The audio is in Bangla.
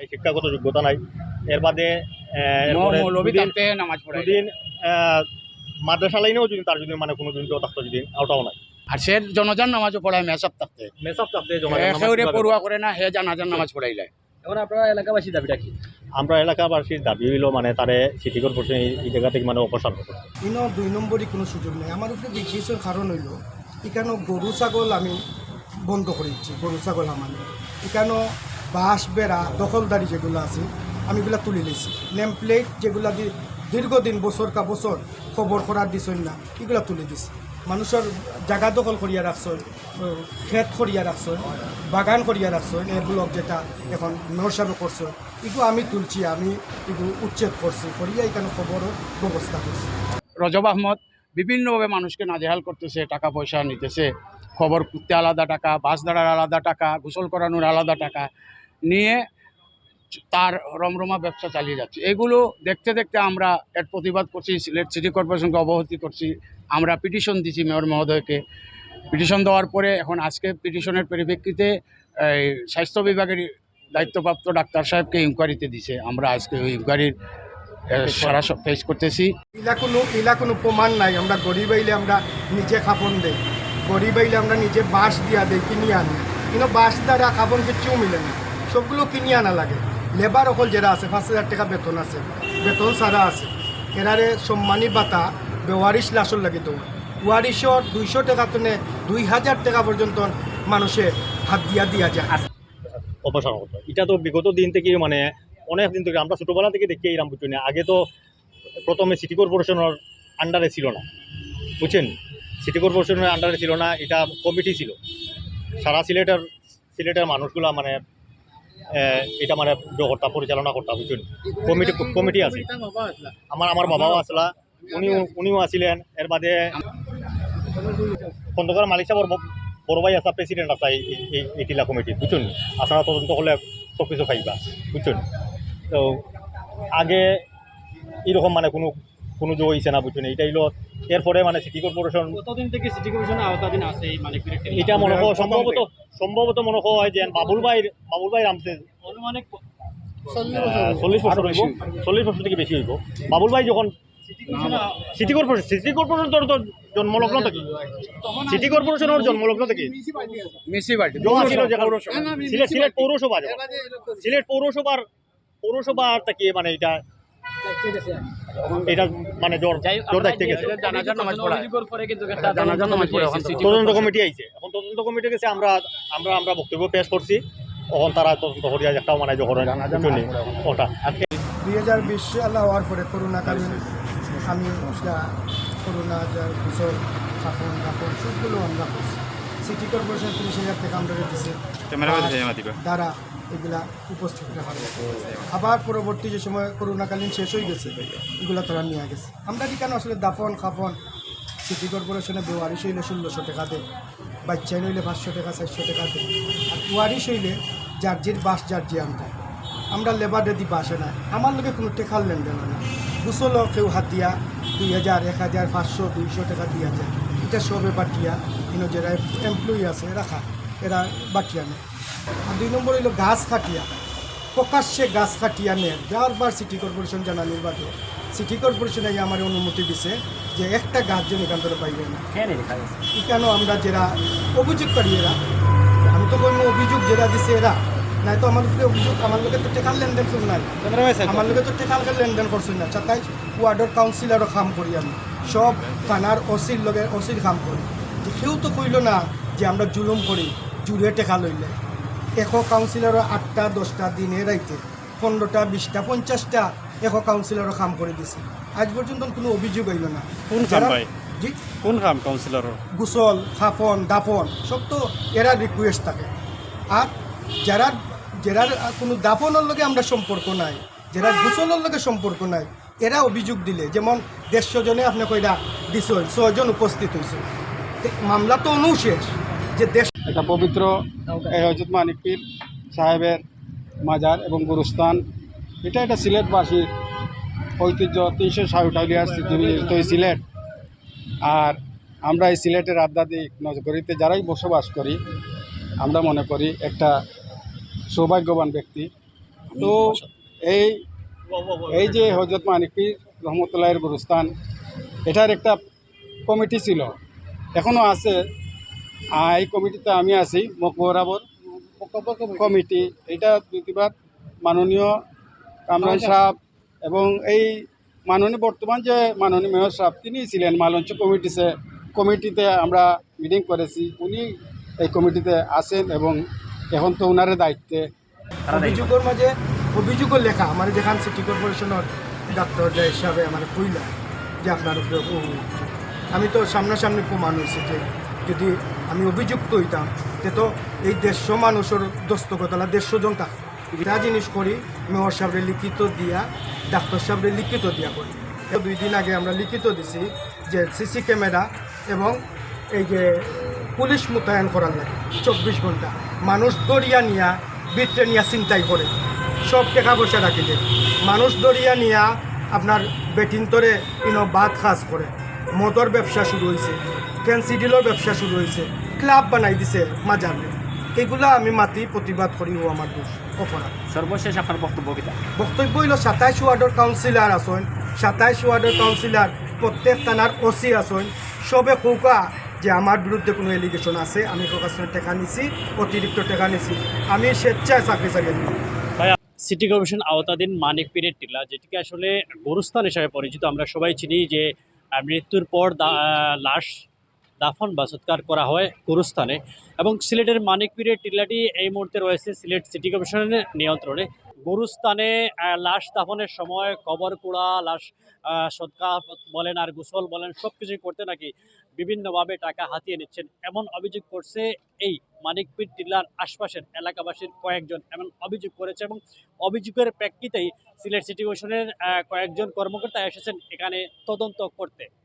এই শিক্ষাগত যোগ্যতা নাই। এর বাদে দুদিন- নামাজ পড়াই দুদিন আহ, মাদ্রাসা লাইনেও যদি তার যদি মানে কোনো যোগ্যতা থাকতো যদি ওটাও নাই। আর সে জনজান নামাজও পড়ায় মেসাব থাকতে। মেসাব থাকতে সেউরে পড়ুয়া করে না হে জানাজান নামাজ পড়াইলে এখন আপনারা এলাকাবাসী দাবিটা কি? আমরা এলাকাবাসীর দাবি হইল মানে তারে সিটি কর্পোরেশন এই- এই জায়গা থেকে মানে অপসারণ করতে। ইনো দুই নম্বরই কোনো সুযোগ নেই। আমার উপরে বিশেষের কারণ হইল এখানে গরু ছাগল আমি বন্ধ করে দিচ্ছি গরু ছাগল আমার এখানে বাঁশ, বেড়া, দখলদারি যেগুলো আছে, আমি এগুলা তুলে নিয়েছি। নেম প্লেট যেগুলা দি দীর্ঘদিন বছর কা বছর খবর করার দিছই না, এগুলা তুলে দিছি। মানুষের জায়গা দখল করিয়া রাখছই ক্ষেত করিয়া রাখছই বাগান করিয়া রাখছই এ ব্লক যেটা এখন নরসাবে করছ এগুলো আমি তুলছি, আমি এগুলো উচ্ছেদ করছি, করিয়া এখানে খবরও ব্যবস্থা করছি। রজব আহমদ বিভিন্নভাবে মানুষকে নাজেহাল করতেছে, টাকা পয়সা নিতেছে, খবর করতে আলাদা টাকা বাস দাঁড়ার আলাদা টাকা, গোসল করানোর আলাদা টাকা নিয়ে তার রমরমা ব্যবসা চালিয়ে যাচ্ছে। এগুলো দেখতে দেখতে আমরা এর প্রতিবাদ করছি, সিলেট সিটি কর্পোরেশনকে অবহতি করছি। আমরা পিটিশন দিছি মেয়র মহোদয়কে। পিটিশন দেওয়ার পরে এখন আজকে পিটিশনের পরিপ্রেক্ষিতে স্বাস্থ্য বিভাগের দায়িত্বপ্রাপ্ত ডাক্তার সাহেবকে ইনকোয়ারিতে দিছে। আমরা আজকে ওই ইনকোয়ারির সারা ফেস করতেছি। ইলা কোনো ইলা কোনো প্রমাণ নাই। আমরা গরিব আইলে আমরা নিজে খাপন দেই। গরিব আইলে আমরা নিজে বাঁশ দিয়া দেই কিনি আনি। কিন্তু বাঁশ দ্বারা খাপন কিচ্ছু মিলে না। সবগুলো কিনি আনা লাগে। লেবার অকল যারা আছে, পাঁচ হাজার টাকা বেতন আছে, বেতন সারা আছে। এরারে সম্মানী বাতা বেওয়ারিশ লাশর লাগে তো ওয়ারিশর দুইশো টাকা তো দুই হাজার টাকা পর্যন্ত মানুষে হাত দিয়া দিয়া যায়। অপসারণ করতে এটা তো বিগত দিন থেকে মানে অনেক দিন থেকে আমরা ছোটোবেলা থেকে দেখি এইরাম বুঝছি না আগে তো প্রথমে সিটি কর্পোরেশনের আন্ডারে ছিল না। বুঝছেন? সিটি কর্পোরেশনের আন্ডারে ছিল না, এটা কমিটি ছিল। সারা সিলেটের সিলেটের মানুষগুলা মানে এটা মানে জগৎটা পরিচালনা করতে বুঝছেন কমিটি কমিটি আছে। আমার আমার বাবাও আসলা। উনিও উনিও আছিলেন এর বাদে খন্দকার মালিক সাহেবর ব- বড় আছে প্রেসিডেন্ট আছে, এই- এই- টিলা কমিটি, বুঝছেন? আপনারা তদন্ত করলে সব কিছু পাইবা বুঝছেন? তো আগে এরকম মানে কোনো কোনো যোগ হয়েছে না, বুঝছেন? এটা হইল এরপরে মানে সিটি কর্পোরেশন কতদিন থেকে সিটি কমিশনের আওতাধীন আছে এই মালিক এটা মনে হয় সম্ভবত সম্ভবত মনে হয় যে বাবুল ভাইয়ের বাবুল ভাই রামছে অনুমানিক চল্লিশ বছর হইব। চল্লিশ বছর থেকে বেশি হইব। বাবুল ভাই যখন সিটি কর্পোরেশন সিটি কর্পোরেশন তোর তো জন্মলগ্ন থেকে। সিটি কর্পোরেশনের জন্মলগ্ন থেকে। সিলেট পৌরসভা সিলেট পৌরসভার পৌরসভা থেকে মানে এটা এটা মানে জোর জোর গেছে। তদন্ত কমিটি আইছে। এখন তদন্ত কমিটি গেছে আমরা আমরা আমরা বক্তব্য পেশ করছি। তখন তারা তদন্ত করিয়া একটাও মানে ওটা। দুই হাজার বিশ সাল হওয়ার পরে করোনাকালীন আমি করোনা যার বছর কাপড় কাপড় সবগুলো আমরা করছি। সিটি কর্পোরেশন তিরিশ হাজার টাকা আমরা দিচ্ছে দ্বারা এগুলা উপস্থিত রাখা আবার পরবর্তী যে সময় করোনাকালীন শেষ হয়ে গেছে এগুলা তারা নিয়ে গেছে। আমরা কি কেন আসলে দাফন খাফন? সিটি কর্পোরেশনে বেওয়ারিশ হইলে ষোলোশো টাকা দেয় বাচ্চা হইলে পাঁচশো টাকা চারশো টাকা দেয়। আর ওয়ারিশ হইলে জার্জির বাস জার্জি আনতে আমরা লেবার রেডি বাসে না। আমার লোকে কোনো টেকার লেনদেন না। গুছলও কেউ হাত দিয়া দুই হাজার এক হাজার পাঁচশো দুইশো টাকা দিয়া যায়। এটা সবে বাটিয়া কিন্তু যারা এমপ্লয়ি আছে রাখা এরা বাটিয়া নেয়। আর দুই নম্বর হইল গাছ কাটিয়া প্রকাশ্যে গাছ কাটিয়া নেয়। বারবার সিটি কর্পোরেশন জানানির বাদে সিটি কর্পোরেশনে আমার অনুমতি দিছে যে একটা গাছ যেন এখান থেকে পাইবে না। এখানেও আমরা যারা অভিযোগ করি এরা আমি তো কোনো অভিযোগ যারা দিছে এরা নাই তো আমার উপরে অভিযোগ আমার লোকে তো টেকাল লেনদেন করুন নাই। আমার লোকে তো টেকার লেনদেন করছেন না। চাতাই ওয়ার্ডের কাউন্সিলরও কাম করি আমি। সব থানার ওসির লগে ওসির কাম করি যে কেউ তো কইল না যে আমরা জুলুম করি জুড়ে টেকা লইলে। এশ কাউন্সিলরও আটটা দশটা দিনে রাইতে পনেরোটা বিশটা পঞ্চাশটা এশ কাউন্সিলরও কাম করে দিছে। আজ পর্যন্ত কোনো অভিযোগ হইল না। কোন? জি? কোন কাম কাউন্সিলৰৰ গুসল খাফন দাফন সব তো এরা রিকোয়েস্ট থাকে। আর যারা যারা কোনো দাফনের লগে আমরা সম্পর্ক নাই যারা গুসলের লগে সম্পর্ক নাই এরা অভিযোগ দিলে যেমন দেড়শো জনে আপনি কইরা দিছ ছয়জন উপস্থিত হয়েছে তে মামলা তো অনু শেষ যে দেশ এটা পবিত্র এই হজরত মানিক পীর সাহেবের মাজার এবং গুরুস্থান। এটা এটা সিলেটবাসীর ঐতিহ্য তিনশো ষাট স্মৃতি এই সিলেট। আর আমরা এই সিলেটের আধ্যাত্মিক নজগরিতে যারাই বসবাস করি আমরা মনে করি একটা সৌভাগ্যবান ব্যক্তি। তো এই এই যে হজরত মানিক রহমতুল্লাহের গুরুস্থান এটার একটা কমিটি ছিল এখনও আছে। এই কমিটিতে আমি আছি মোক বরাবর কমিটি। এটা দুইবার মাননীয় কামরান সাহেব এবং এই মাননীয় বর্তমান যে মাননীয় মেয়র সাহেব তিনি ছিলেন মালঞ্চ কমিটিতে। কমিটিতে আমরা মিটিং করেছি উনি এই কমিটিতে আছেন এবং এখন তো ওনার দায়িত্বে। অভিযোগের মাঝে অভিযোগের লেখা, আমার যেখান সিটি কর্পোরেশনের ডাক্তার যে হিসাবে আমার কইলা যে আপনার উপরে আমি তো সামনাসামনি প্রমাণ হয়েছে যে যদি আমি অভিযুক্ত হইতাম, তে তো এই দেড়শো মানুষের দস্তকতলা দেড়শো জন থাকত এটা জিনিস করি, মেয়র সাহেবরে লিখিত দিয়া, ডাক্তার সাহেবরে লিখিত দিয়া করি। দুই দিন আগে আমরা লিখিত দিছি যে সিসি ক্যামেরা এবং এই যে পুলিশ মোতায়েন করার লাগে, চব্বিশ ঘণ্টা। মানুষ দরিয়া নিয়া, বিট্রে নিয়া চিন্তাই করে। সব টাকা পয়সা রাখি দেয়? মানুষ দরিয়া নিয়া আপনার বেটিন্তরে ইনো বাদ খাস করে। মদর ব্যবসা শুরু হয়েছে ক্যান্সিডিলের ব্যবসা শুরু হয়েছে ক্লাব বানাই দিছে মাজারে। এগুলা আমি মাতি প্রতিবাদ করি ও আমার দোষ অপরাধ। সর্বশেষ আপনার বক্তব্য কিতা? বক্তব্য হইল সাতাইশ ওয়ার্ডের কাউন্সিলার আছেন সাতাইশ ওয়ার্ডের কাউন্সিলার প্রত্যেক থানার ওসি আছেন। সবে কৌকা যে আমার বিরুদ্ধে কোনো এলিগেশন আছে আমি প্রকাশনের টাকা নিছি অতিরিক্ত টাকা নিছি। আমি স্বেচ্ছায় চাকরি চাকরি সিটি কমিশন আওতাধীন মানিক পীরের টিলা, যেটিকে আসলে গরুস্থান হিসাবে পরিচিত। আমরা সবাই চিনি যে মৃত্যুর পর লাশ দাফন বা সৎকার করা হয় গুরুস্থানে এবং সিলেটের মানিক পীরের টিলাটি এই মুহূর্তে রয়েছে সিলেট সিটি কর্পোরেশনের নিয়ন্ত্রণে। গুরুস্থানে লাশ দাফনের সময় কবর পোড়া লাশ সৎকার বলেন আর গোসল বলেন সব কিছুই করতে নাকি বিভিন্নভাবে টাকা হাতিয়ে নিচ্ছেন। এমন অভিযোগ করছে এই মানিকপীর টিলার আশপাশের এলাকাবাসীর কয়েকজন। এমন অভিযোগ করেছে এবং অভিযোগের প্রেক্ষিতেই সিলেট সিটি আহ, কয়েকজন কর্মকর্তা এসেছেন এখানে তদন্ত করতে।